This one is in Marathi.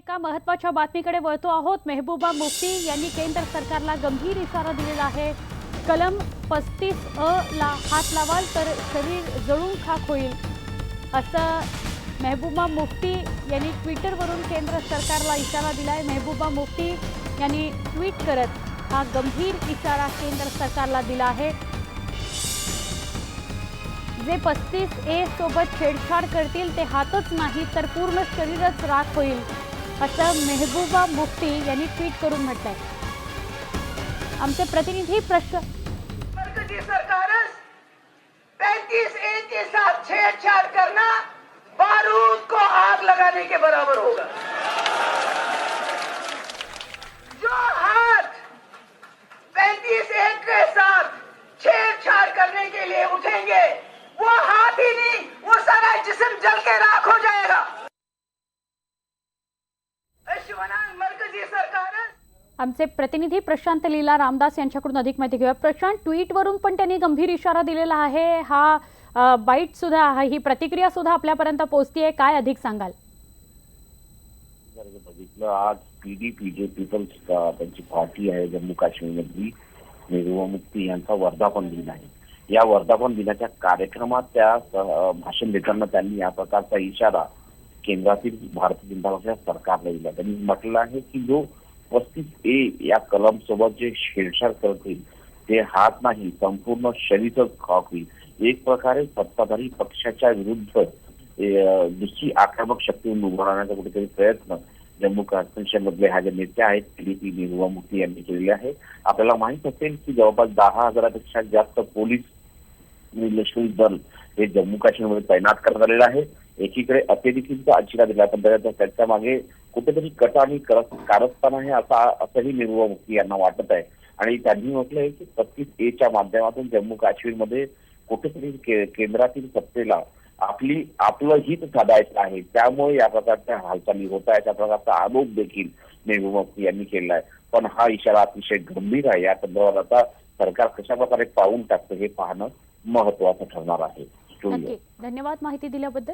एका महत्त्वाच्या बातमीकडे वळतो आहोत. मेहबूबा मुफ्ती यांनी केंद्र सरकारला गंभीर इशारा दिलेला आहे. कलम पस्तीस अ ला हात लावाल तर शरीर जळून खाक होईल. असं मेहबूबा मुफ्ती यांनी ट्विटरवरून केंद्र सरकारला इशारा दिला आहे मेहबूबा मुफ्ती यांनी ट्विट करत हा गंभीर इशारा केंद्र सरकारला दिला आहे. जे पस्तीस ए सोबत छेडछाड करतील ते हातच नाही तर पूर्ण शरीरच राख होईल. मेहबूबा मुफ्ती यांनी ट्विट करून म्हटलंय. प्रश्न. पैंतीस ए के साथ छेड़छाड़ करना बारूद को आग लगाने के बराबर होगा. जो हाथ पैंतीस ए के साथ छेड़छाड़ करने के लिए उठेंगे, वो हाथ ही नहीं, वो सारा जिस्म जल के राख आमचे प्रतिनिधी प्रशांत लीला रामदास यांच्याकडून अधिक माहिती घेऊया. प्रशांत ट्विटवरून पण त्यांनी गंभीर इशारा दिलेला आहे. हा बाईट सुद्धा आहे. ही प्रतिक्रिया सुद्धा आपल्यापर्यंत पोहोचतीये. काय अधिक सांगाल? बघितलं आज पीडीपी जे पीपल्स त्यांची पार्टी आहे जम्मू काश्मीरमधली. मेहबूबा यांचा वर्धापन दिन आहे. या वर्धापन दिनाच्या कार्यक्रमात त्या भाषण देताना त्यांनी या प्रकारचा इशारा केंद्रातील भारतीय जनता पक्षाच्या सरकारला दिला. त्यांनी म्हटलं आहे की जो पस्तीस ए या कलम सोबत जे छेडछाड करतील ते हात नाही संपूर्ण शरीरच खाक होईल. एक प्रकारे सत्ताधारी पक्षाच्या विरुद्ध दुसरी आक्रमक शक्ती उभं राहण्याचा कुठेतरी प्रयत्न जम्मू काश्मीरच्या मधले हा जे नेते आहेत पीडीपी मेहबूबा मुफ्ती यांनी केलेले आहे. आपल्याला माहीत असेल की जवळपास दहा हजारापेक्षा जास्त पोलीस लष्करी दल हे जम्मू काश्मीरमध्ये तैनात करण्यात आलेलं आहे एकीकडे अतिरेकींचा अचिरा दिला पण त्याच्यामागे कुठेतरी कट आणि कारस्थान आहे असा असंही मेहबूबा मुखी यांना वाटत आहे. आणि त्यांनी म्हटलंय की पस्तीस च्या माध्यमातून जम्मू काश्मीरमध्ये कुठेतरी के- केंद्रातील सत्तेला आपली आपलं हित साधायचं आहे. त्यामुळे या प्रकारच्या हालचाली होत आहेत. त्या प्रकारचा आरोप देखील मेहबूबा मुफ्ती यांनी केला आहे. पण हा इशारा अतिशय गंभीर आहे. या संदर्भात आता सरकार कशा प्रकारे पाऊल टाकतं हे पाहणं महत्वाचं ठरणार आहे. धन्यवाद माहिती दिल्याबद्दल.